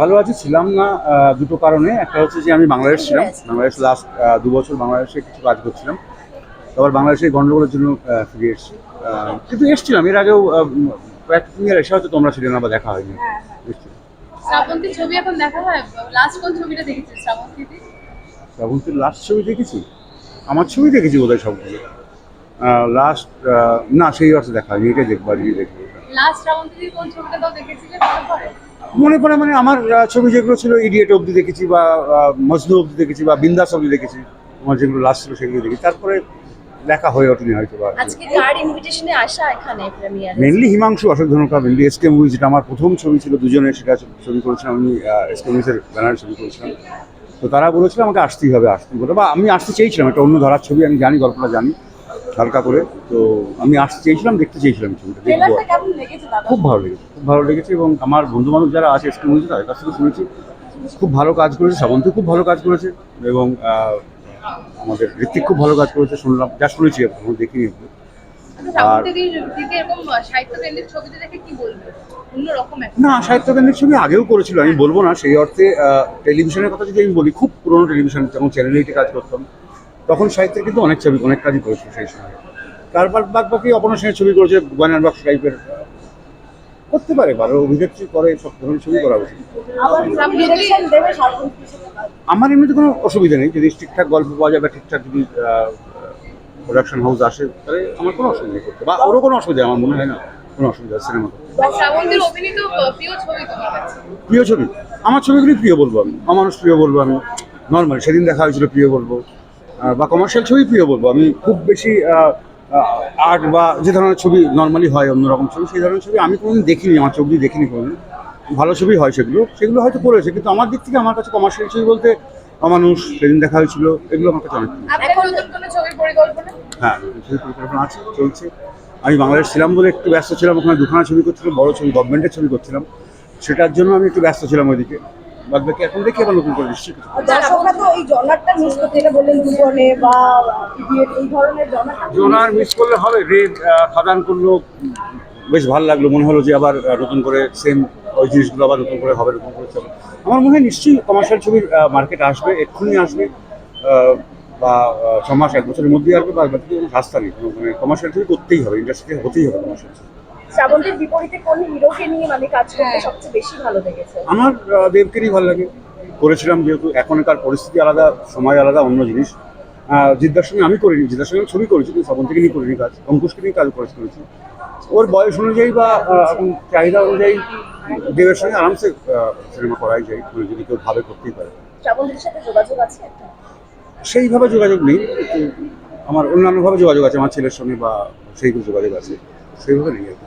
ভালো আছি ছিলাম না দুটো কারণে। একটা হচ্ছে যে আমি বাংলাদেশ ছিলাম। বাংলাদেশ। লাস্ট দু বছর বাংলাদেশে কিছু কাজ করছিলাম। তারপর বাংলাদেশে এই গন্ডগোলের জন্য ফিরে এসেছি। কিন্তু এসেছিলাম। এর আগেও কয়েক তিন এসে হয়তো তোমরা ছিলে না বা দেখা হয়নি। এসেছিলাম। ছবি এখন দেখা হয়? লাস্ট কোন ছবিটা দেখেছিস শ্রাবন্তীতে? শ্রাবন্তীর লাস্ট ছবি দেখেছি? আমার ছবি দেখেছি বোধহয় সবগুলো। লাস্ট না সেই অর্থে দেখা হয়নি। এটাই দেখব আজকে দেখব। লাস্ট শ্রাবন্তীতে কোন ছবিটা তো দেখেছিলে? মনে পড়ে মানে আমার ছবি যেগুলো ছিল ইডিয়েট অবধি দেখেছি বা মজনু অবধি দেখেছি বা বিন্দাস অবধি দেখেছি আমার যেগুলো লাস্ট ছিল সেগুলো দেখেছি। তারপরে দেখা হয়ে ওঠেনি হয়তো বা। আজকে কার ইনভিটেশনে আসা এখানে premiere mainly Himanshu Ashok Dhanuka mainly SK movie যেটা আমার প্রথম ছবি ছিল দুজনে সেটা ছবি করেছিলাম আমি এসকে মুভিসের ব্যানার ছবি করেছিলাম। তো তারা বলেছিল আমাকে আসতেই হবে আসতেই বলে বা আমি আসতে চেয়েছিলাম একটা অন্য ধরার ছবি আমি জানি গল্পটা জানি। হালকা করে তো আমি আসতে চেয়েছিলাম দেখতে চেয়েছিলাম ছবিটা দেখব। খুব ভালো লেগেছে খুব ভালো লেগেছে এবং আমার বন্ধু বান্ধব যারা আছে এসকে মুভিতে তাদের কাছ থেকে শুনেছি। খুব ভালো কাজ করেছে শ্রাবন্তী খুব ভালো কাজ করেছে এবং আমাদের ঋত্বিক খুব ভালো কাজ করেছে শুনলাম যা শুনেছি এখন দেখিনি। অন্যরকম একটা না সাহিত্য কেন্দ্রিক ছবি আগেও করেছিল আমি বলব না সেই অর্থে টেলিভিশনের কথা যদি আমি বলি খুব পুরোনো টেলিভিশন যেমন চ্যানেল এইটে কাজ করতাম। তখন সাহিত্যের কিন্তু অনেক ছবি অনেক কাজই করেছিল সেই সময়। তারপর বাদ বাকি অপনা সেনের ছবি করেছে গয়নার বাক্স টাইপের করতে পারে ভালো অভিনেত্রী করে সব ধরনের ছবি করা উচিত। আমার এমনিতে কোনো অসুবিধা নেই যদি ঠিকঠাক গল্প পাওয়া যায় বা ঠিকঠাক যদি প্রোডাকশন হাউস আসে তাহলে আমার কোনো অসুবিধা নেই করতে। বা ওরও কোনো অসুবিধা আমার মনে হয় না কোনো অসুবিধা সিনেমা প্রিয় ছবি? আমার ছবিগুলি প্রিয় বলব আমি অমানুষ প্রিয় বলব আমি নর্মাল সেদিন দেখা হয়েছিল প্রিয় বলব। বা কমার্শিয়াল ছবি প্রিয় বলব। আমি খুব বেশি আর্ট বা যে ধরনের ছবি নর্মালি হয় অন্যরকম ছবি সেই ধরনের ছবি আমি কোনোদিন দেখিনি আমার চোখ দিয়ে দেখিনি কোনোদিন। ভালো ছবি হয় সেগুলো সেগুলো হয়তো করেছে কিন্তু আমার দিক থেকে আমার কাছে কমার্শিয়াল ছবি বলতে অমানুষ সেদিন দেখা হয়েছিল এগুলো আমার কাছে অনেক হ্যাঁ সেই পরিকল্পনা আছে চলছে। আমি বাংলাদেশ ছিলাম বলে একটু ব্যস্ত ছিলাম ওখানে দুখানা ছবি করছিলাম বড় ছবি গভর্নমেন্টের ছবি করছিলাম। সেটার জন্য আমি একটু ব্যস্ত ছিলাম ওইদিকে। বাদ বাকি এখন দেখি আবার নতুন করে নিশ্চয়ই। দর্শকরা তো এই জনারটা মিস করতে এটা বললেন দুজনে বা এই ধরনের জনারটা জোনার মিস করলে হবে রেড খাদান করল বেশ ভালো লাগল মনে হলো যে আবার নতুন করে সেম ওই জিনিসগুলো আবার নতুন করে হবে নতুন করে চলবে। আমার মনে হয় নিশ্চয়ই কমার্শিয়াল ছবির মার্কেট আসবে এক্ষুনি আসবে বা ছ মাস এক বছরের মধ্যেই আসবে বা রাস্তা নেই মানে কমার্শিয়াল ছবি করতেই হবে ইন্ডাস্ট্রিতে হতেই হবে কমার্শিয়াল ছবি। শ্রাবন্তীর বিপরীতে কোন হিরোকে নিয়ে মানে কাজ করতে সবচেয়ে বেশি ভালো লেগেছে? আমার দেবকেরই ভালো লাগে। করেছিলাম যেহেতু এখনকার পরিস্থিতি আলাদা সময় আলাদা অন্য জিনিস। জিদ্দার সঙ্গে আমি করিনি। জিদ্দার সঙ্গে ছবি করেছি কিন্তু শ্রাবণ থেকে নিয়ে করিনি কাজ। অঙ্কুশকে নিয়ে কাজ করেছি করেছি। ওর বয়স অনুযায়ী বা চাহিদা অনুযায়ী দেবের সঙ্গে আরামসে সিনেমা করাই যায় মানে যদি কেউ ভাবে করতেই পারে। শ্রাবন্তীর সাথে যোগাযোগ আছে একটা? সেইভাবে যোগাযোগ নেই আমার অন্যান্যভাবে যোগাযোগ আছে আমার ছেলের সঙ্গে বা সেইগুলো যোগাযোগ আছে সেইভাবে নেই আর কি।